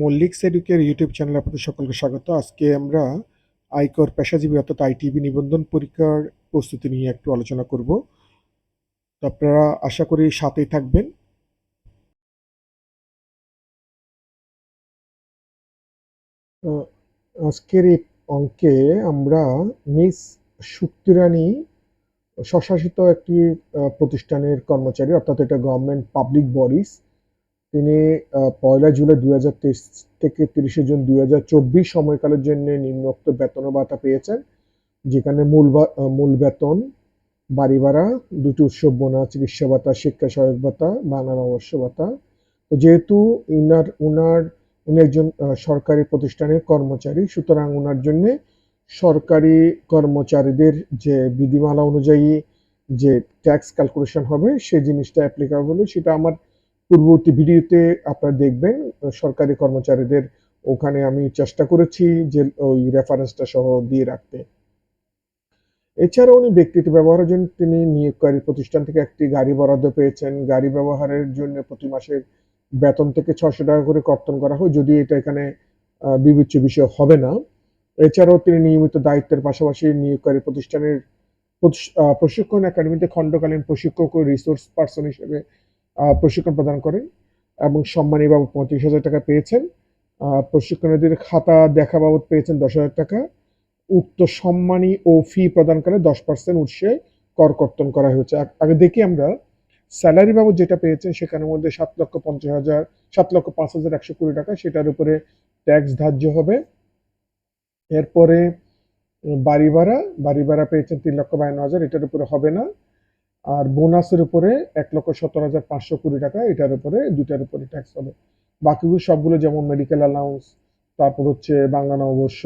Mallick সেডুকের YouTube চ্যানেলে আপনাদের সকলকে স্বাগত। আজকে আমরা আয়কর পেশাজীবী অর্থাৎ আইটিভি নিবন্ধন পরীক্ষার প্রস্তুতি নিয়ে একটু আলোচনা করব। তো আপনারা আশা করি সাথেই থাকবেন। আজকের এই অঙ্কে আমরা মিস শুক্তিরানী স্বশাসিত একটি প্রতিষ্ঠানের কর্মচারী, অর্থাৎ এটা গভর্নমেন্ট পাবলিক বডিজ তিনি পয়লা জুলাই দুই হাজার তেইশ থেকে তিরিশে জুন দুই হাজার চব্বিশ সময়কালের জন্য নিম্নোক্ত বেতন ভাতা পেয়েছেন, যেখানে মূল মূল বেতন, বাড়ি ভাড়া, দুটি উৎসব বোনা, চিকিৎসা ভাতা, শিক্ষা সহায়ক ভাতা বাংলা নববর্ষ ভাতা। তো যেহেতু ইনার, উনার, উনি একজন সরকারি প্রতিষ্ঠানের কর্মচারী, সুতরাং ওনার জন্যে সরকারি কর্মচারীদের যে বিধিমালা অনুযায়ী যে ট্যাক্স ক্যালকুলেশন হবে সেই জিনিসটা অ্যাপ্লিকেবল সেটা আমার পূর্ববর্তী ভিডিওতে আপনারা দেখবেন সরকারি কর্মচারীদের ওখানে আমি চেষ্টা করেছি যে ওই রেফারেন্সটা সহ দিয়ে রাখতে। এছাড়া উনি ব্যক্তিগত ব্যবহারের জন্য তিনি নিয়োগকারী প্রতিষ্ঠান থেকে একটি গাড়ি বরাদ্দ পেয়েছেন। গাড়ি ব্যবহারের জন্য প্রতি মাসে বেতন থেকে ছশো টাকা করে কর্তন করা হয়। যদি এটা এখানে বিবেচ্য বিষয় হবে না, এছাড়াও তিনি নিয়মিত দায়িত্বের পাশাপাশি নিয়োগকারী প্রতিষ্ঠানের প্রশিক্ষণ একাডেমিতে খণ্ডকালীন প্রশিক্ষক ও রিসোর্স পার্সন হিসেবে প্রশিক্ষণ প্রদান করেন এবং সম্মানী বাবু পঁয়ত্রিশ হাজার টাকা পেয়েছেন। প্রশিক্ষণার্থীদের খাতা দেখা বাবদ পেয়েছেন দশ হাজার টাকা। উক্ত সম্মানী ও ফি প্রদানকালে দশ পার্সেন্ট উৎসে কর কর্তন করা হয়েছে। আগে দেখি আমরা স্যালারি বাবদ যেটা পেয়েছেন সেখানের মধ্যে সাত লক্ষ পঞ্চাশ হাজার, সাত লক্ষ পাঁচ হাজার একশো কুড়ি টাকা, সেটার উপরে ট্যাক্স ধার্য হবে। এরপরে, বাড়ি ভাড়া বাড়ি ভাড়া পেয়েছেন তিন লক্ষ বায়ান্ন হাজার, এটার উপরে হবে না। আর বোনাসের উপরে এক লক্ষ সত্তর হাজার পাঁচশো কুড়ি টাকা, এটার উপরে দুটার উপরে ট্যাক্স হবে। বাকিগুলো সবগুলো যেমন মেডিকেল অ্যালাউন্স তারপর হচ্ছে বাংলা নববর্ষ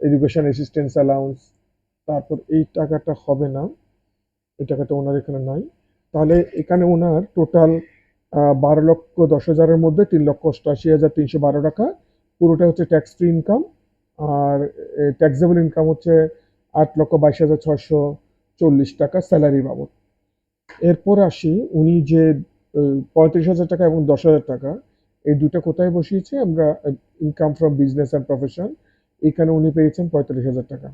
এডুকেশন অ্যাসিস্ট্যান্স অ্যালাউন্স তারপর এই টাকাটা হবে না, এই টাকাটা ওনার এখানে নাই। তাহলে এখানে ওনার টোটাল বারো লক্ষ দশ হাজারের মধ্যে তিন লক্ষ অষ্টআশি হাজার তিনশো বারো টাকা। পুরোটা হচ্ছে ট্যাক্স ফ্রি ইনকাম আর ট্যাক্সেবল ইনকাম হচ্ছে আট লক্ষ বাইশ হাজার ছশো চল্লিশ টাকা স্যালারি বাবদ। এরপর আসি, উনি যে পঁয়ত্রিশ হাজার টাকা এবং দশ হাজার টাকা, এই দুটো কোথায় বসিয়েছে? আমরা income from business and profession এখানে উনি পেয়েছেন পঁয়তাল্লিশ হাজার টাকা।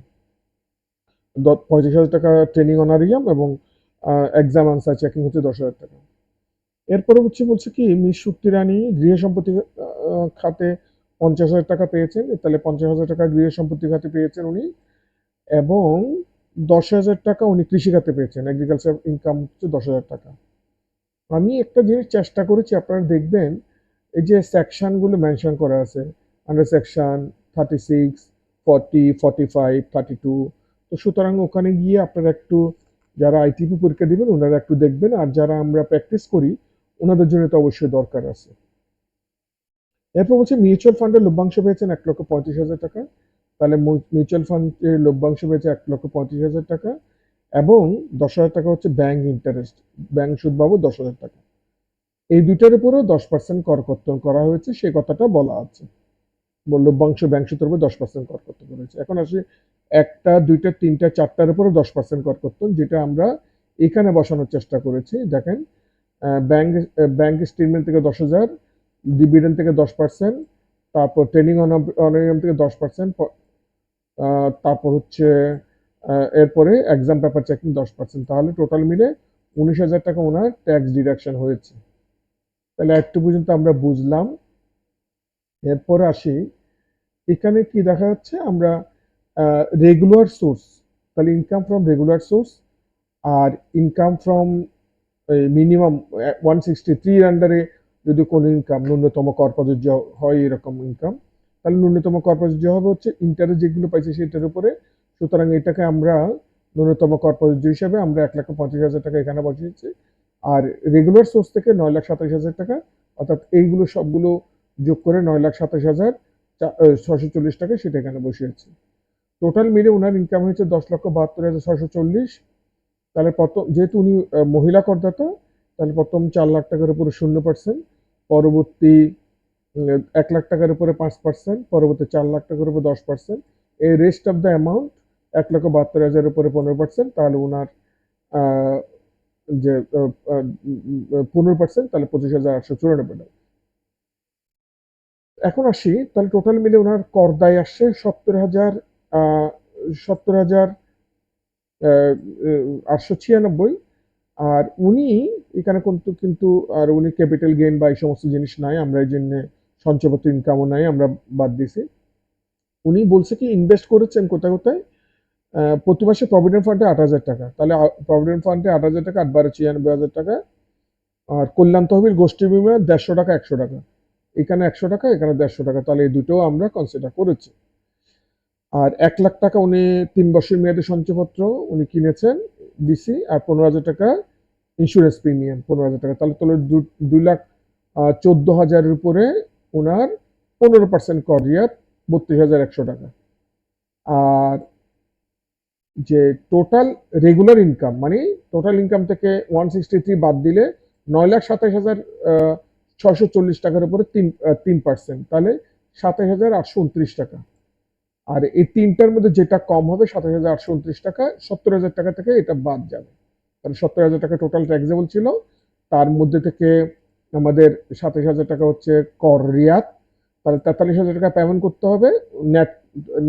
পঁয়ত্রিশ হাজার টাকা ট্রেনিং অনারিয়াম এবং এক্সাম আনসার চেকিং হচ্ছে দশ হাজার টাকা। এরপরে হচ্ছে বলছে কি, মিস শুক্তি রানী গৃহ সম্পত্তি খাতে পঞ্চাশ হাজার টাকা পেয়েছেন, তাহলে পঞ্চাশ হাজার টাকা গৃহ সম্পত্তি খাতে পেয়েছেন উনি। এবং দশ হাজার টাকা উনি কৃষি খাতে পেয়েছেন। এগ্রিকালচার ইনকাম হচ্ছে দশ হাজার টাকা। আমি একটা জিনিস চেষ্টা করেছি, আপনারা দেখবেন, এই যে সেকশনগুলো মেনশন করা আছে under section thirty six forty forty five thirty two তো সুতরাং ওখানে গিয়ে আপনারা একটু যারা আইটিপি পরীক্ষা দিবেন, ওনারা একটু দেখবেন, আর যারা আমরা প্র্যাকটিস করি, ওনাদের জন্য তো অবশ্যই দরকার আছে। এরপর হচ্ছে মিউচুয়াল ফান্ডের লভ্যাংশ পেয়েছেন এক লক্ষ পঁয়ত্রিশ হাজার টাকা। তাহলে মিউচুয়াল ফান্ডের লভ্যাংশ পেয়েছে এক লক্ষ পঁয়ত্রিশ হাজার টাকা এবং দশ হাজার টাকা হচ্ছে ব্যাংক ইন্টারেস্ট ব্যাংক সুদ বাবদ দশ হাজার টাকা। এই দুইটার উপরেও দশ পার্সেন্ট কর কর্তন করা হয়েছে সে কথাটা বলা আছে। লভ্যাংশ ব্যাংক সুদের উপর দশ পার্সেন্ট কর কর্তন করা হয়েছে। এখন আসি, একটা, দুইটা, তিনটা, চারটার উপরে দশ পার্সেন্ট কর কর্তন, যেটা আমরা এখানে বসানোর চেষ্টা করেছি। দেখেন ব্যাংক ব্যাংক স্টেটমেন্ট থেকে দশ হাজার ডিভিডেন্ড থেকে দশ পার্সেন্ট তারপর ট্রেনিং অনিয়ম থেকে দশ পার্সেন্ট তারপর হচ্ছে এরপরে এক্সাম পেপার চেকিং দশ পার্সেন্ট তাহলে টোটাল মিলে উনিশ হাজার টাকা ওনার ট্যাক্স ডিডাকশন হয়েছে। তাহলে একটু পর্যন্ত আমরা বুঝলাম। এরপরে আসি, এখানে কি দেখা যাচ্ছে? আমরা রেগুলার সোর্স তাহলে income from regular source R income from minimum one sixty থ্রির আন্ডারে যদি কোনো ইনকাম ন্যূনতম কর প্রযোজ্য হয় এরকম ইনকাম তাহলে ন্যূনতম কর প্রযোজ্য হবে হচ্ছে ইন্টারেস্ট যেগুলো পাইছে সেটার উপরে। সুতরাং এটাকে আমরা ন্যূনতম কর হিসাবে আমরা এক লক্ষ পঁচিশ হাজার টাকা এখানে বসিয়েছি আর রেগুলার সোর্স থেকে নয় লাখ সাতাশ হাজার টাকা, অর্থাৎ এইগুলো সবগুলো যোগ করে নয় লাখ সাতাশ হাজার ছশো চল্লিশ টাকা সেটা এখানে বসিয়েছি টোটাল মিলে ওনার ইনকাম হয়েছে দশ লক্ষ বাহাত্তর হাজার ছশো চল্লিশ। তাহলে প্রথম, যেহেতু উনি মহিলা করদাতা, তাহলে প্রথম চার লাখ টাকার উপরে শূন্য পার্সেন্ট পরবর্তী এক লাখ টাকার উপরে পাঁচ পার্সেন্ট পরবর্তী চার লাখ টাকার উপরে দশ পার্সেন্ট এই রেস্ট অফ দ্য অ্যামাউন্ট এক লক্ষ বাহাত্তর হাজারের উপরে পনেরো পার্সেন্ট তাহলে ওনার যে পনেরো পার্সেন্ট তাহলে পঁচিশ হাজার আটশো চুরানব্বই টাকা। এখন আসি, তাহলে টোটাল মিলে ওনার কর দায় আসছে সত্তর হাজার সত্তর হাজার আটশো ছিয়ানব্বই। আর উনি, এখানে কিন্তু কিন্তু, আর উনি ক্যাপিটাল গেইন বা এই সমস্ত জিনিস নাই, আমরা এই জন্য সঞ্চয়পত্র ইনকামও নাই, আমরা বাদ দিছি উনি বলছে কি ইনভেস্ট করেছেন কোথায় কোথায়? প্রতি মাসে প্রভিডেন্ট ফান্ডে আট হাজার টাকা। তাহলে প্রভিডেন্ট ফান্ডে আট হাজার টাকা, আট বারো ছিয়ানব্বই হাজার টাকা। আর কল্যাণ তহবিল, গোষ্ঠী বিমা, দেড়শো টাকা, একশো টাকা। এখানে একশো টাকা, এখানে দেড়শো টাকা। তাহলে এই দুটো আমরা কনসিডার করেছি। আর এক লাখ টাকা উনি তিন বছর মেয়াদে সঞ্চয়পত্র উনি কিনেছেন, দিছি, আর পনেরো হাজার টাকা ইন্স্যুরেন্স প্রিমিয়াম পনেরো হাজার টাকা। তাহলে তাহলে দুই লাখ চোদ্দ হাজারের উপরে ওনার পনেরো পার্সেন্ট কর রিয়াত বত্রিশ হাজার একশো টাকা। আর যে টোটাল রেগুলার ইনকাম মানে টোটাল ইনকাম থেকে ওয়ান সিক্সটি থ্রি বাদ দিলে নয় লাখ সাতাশ হাজার ছয়শো চল্লিশ টাকার উপরে তিন তিন পার্সেন্ট তাহলে সাতাশ হাজার আটশো উনত্রিশ টাকা। আর এই তিনটার মধ্যে যেটা কম হবে সাতাশ হাজার আটশো উনত্রিশ টাকা, সত্তর হাজার টাকা থেকে এটা বাদ যাবে। তাহলে সত্তর হাজার টাকা টোটাল ট্যাক্সেবল ছিল, তার মধ্যে থেকে আমাদের সাতাশ হাজার টাকা হচ্ছে কর রিয়াত তাহলে তেতাল্লিশ হাজার টাকা পেমেন্ট করতে হবে নেট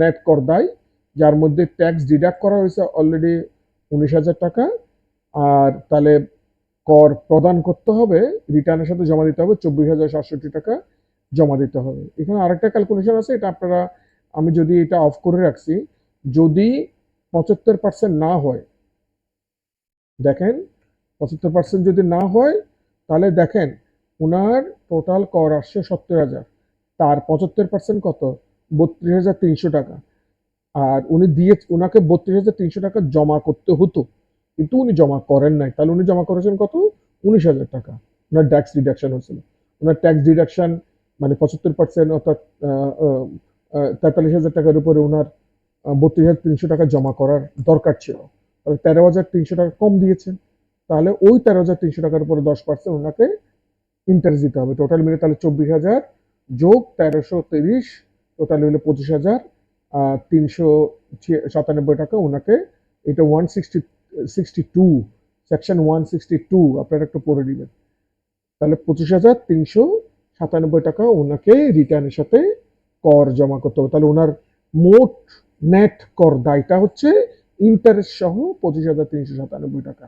নেট কর দায়, যার মধ্যে ট্যাক্স ডিডাক্ট করা হয়েছে অলরেডি উনিশ হাজার টাকা। আর তাহলে কর প্রদান করতে হবে রিটার্নের সাথে জমা দিতে হবে চব্বিশ হাজার সাতষট্টি টাকা জমা দিতে হবে। এখানে আরেকটা ক্যালকুলেশন আছে, এটা আপনারা, আমি যদি এটা অফ করে রাখছি, যদি পঁচাত্তর পার্সেন্ট না হয়, দেখেন, পঁচাত্তর পার্সেন্ট যদি না হয়, তাহলে দেখেন ওনার টোটাল কর আসছে সত্তর হাজার। তার পঁচাত্তর পার্সেন্ট কত? বত্রিশ হাজার তিনশো টাকা। আর উনি দিয়ে ওনাকে বত্রিশ হাজার তিনশো টাকা জমা করতে হতো। কিন্তু উনি জমা করেন নাই। তাহলে উনি জমা করেছেন কত? উনিশ হাজার টাকা। ওনার ট্যাক্স ডিডাকশন হয়েছিল। ওনার ট্যাক্স ডিডাকশন মানে পঁচাত্তর পার্সেন্ট অর্থাৎ তেতাল্লিশ হাজার টাকার উপরে ওনার বত্রিশ হাজার তিনশো টাকা জমা করার দরকার ছিল। তাহলে তেরো হাজার তিনশো টাকা কম দিয়েছেন। তাহলে ওই তেরো হাজার তিনশো টাকার উপরে দশ পার্সেন্ট ওনাকে ইন্টারেস্ট দিতে হবে। টোটাল মিলে তাহলে চব্বিশ হাজার যোগ তেরোশো তিরিশ টোটাল মিলে পঁচিশ হাজার তিনশো সাতানব্বই টাকা ওনাকে। এটা one sixty sixty two section one sixty two আপনারা একটু পড়ে নেবেন। তাহলে পঁচিশ হাজার তিনশো সাতানব্বই টাকা ওনাকে রিটার্নের সাথে কর জমা করতে হবে। তাহলে ওনার মোট নেট কর দায়টা হচ্ছে ইন্টারেস্ট সহ পঁচিশ হাজার তিনশো সাতানব্বই টাকা।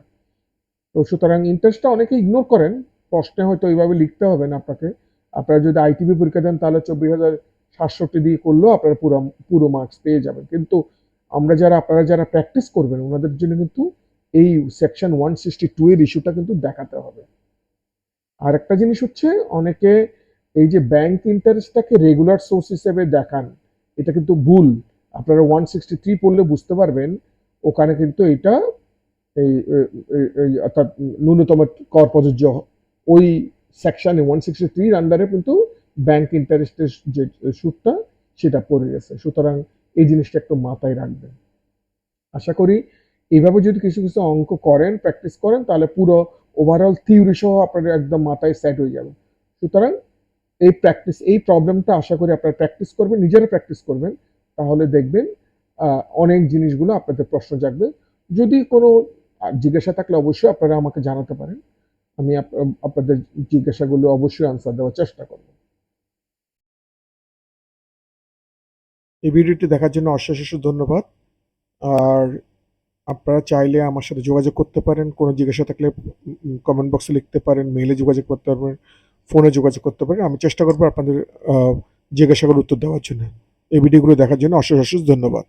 তো সুতরাং ইন্টারেস্টটা অনেকে ইগনোর করেন প্রশ্নে হয়তো এইভাবে লিখতে হবে না আপনাকে। আপনারা যদি আইটিভি পরীক্ষা দেন, তাহলে চব্বিশ হাজার সাতষট্টি দিয়ে করলেও আপনারা পুরো পুরো মার্কস পেয়ে যাবেন। কিন্তু আমরা যারা, আপনারা যারা প্র্যাকটিস করবেন, ওনাদের জন্য কিন্তু এই সেকশন ওয়ান সিক্সটি টু এর ইস্যুটা কিন্তু দেখাতে হবে। আর একটা জিনিস হচ্ছে, অনেকে এই যে ব্যাংক ইন্টারেস্টটাকে রেগুলার সোর্স হিসেবে দেখান, এটা কিন্তু ভুল। আপনারা ওয়ান সিক্সটি থ্রি পড়লে বুঝতে পারবেন, ওখানে কিন্তু এটা এই, অর্থাৎ ন্যূনতম কর প্রযোজ্য ওই সেকশনে ওয়ান সিক্সটি থ্রির আন্ডারে কিন্তু ব্যাংক ইন্টারেস্টের যে সুদটা, সেটা পড়ে গেছে। সুতরাং এই জিনিসটা একটু মাথায় রাখবেন। আশা করি এইভাবে যদি কিছু কিছু অঙ্ক করেন প্র্যাকটিস করেন, তাহলে পুরো ওভারঅল থিওরি সহ আপনার একদম মাথায় সেট হয়ে যাবে। সুতরাং এই প্র্যাকটিস এই প্রবলেমটা আশা করি আপনারা প্র্যাকটিস করবেন, নিজেরা প্র্যাকটিস করবেন। তাহলে দেখবেন অনেক জিনিসগুলো আপনাদের প্রশ্ন জাগবে। যদি কোনো জিজ্ঞাসা থাকলে অবশ্যই আপনারা আমাকে জানাতে পারেন। আমি আপ- আপনাদের জিজ্ঞাসাগুলো অবশ্যই আনসার দেওয়ার চেষ্টা করব। এই ভিডিওটি দেখার জন্য অশেষ ধন্যবাদ। আর আপনারা চাইলে আমার সাথে যোগাযোগ করতে পারেন, কোনো জিজ্ঞাসা থাকলে কমেন্ট বক্সে লিখতে পারেন মেইলে যোগাযোগ করতে পারবেন ফোনে যোগাযোগ করতে পারেন। আমি চেষ্টা করব আপনাদের জিজ্ঞাসাগুলোর উত্তর দেওয়ার জন্য। এই ভিডিওগুলো দেখার জন্য অশেষ অশেষ ধন্যবাদ।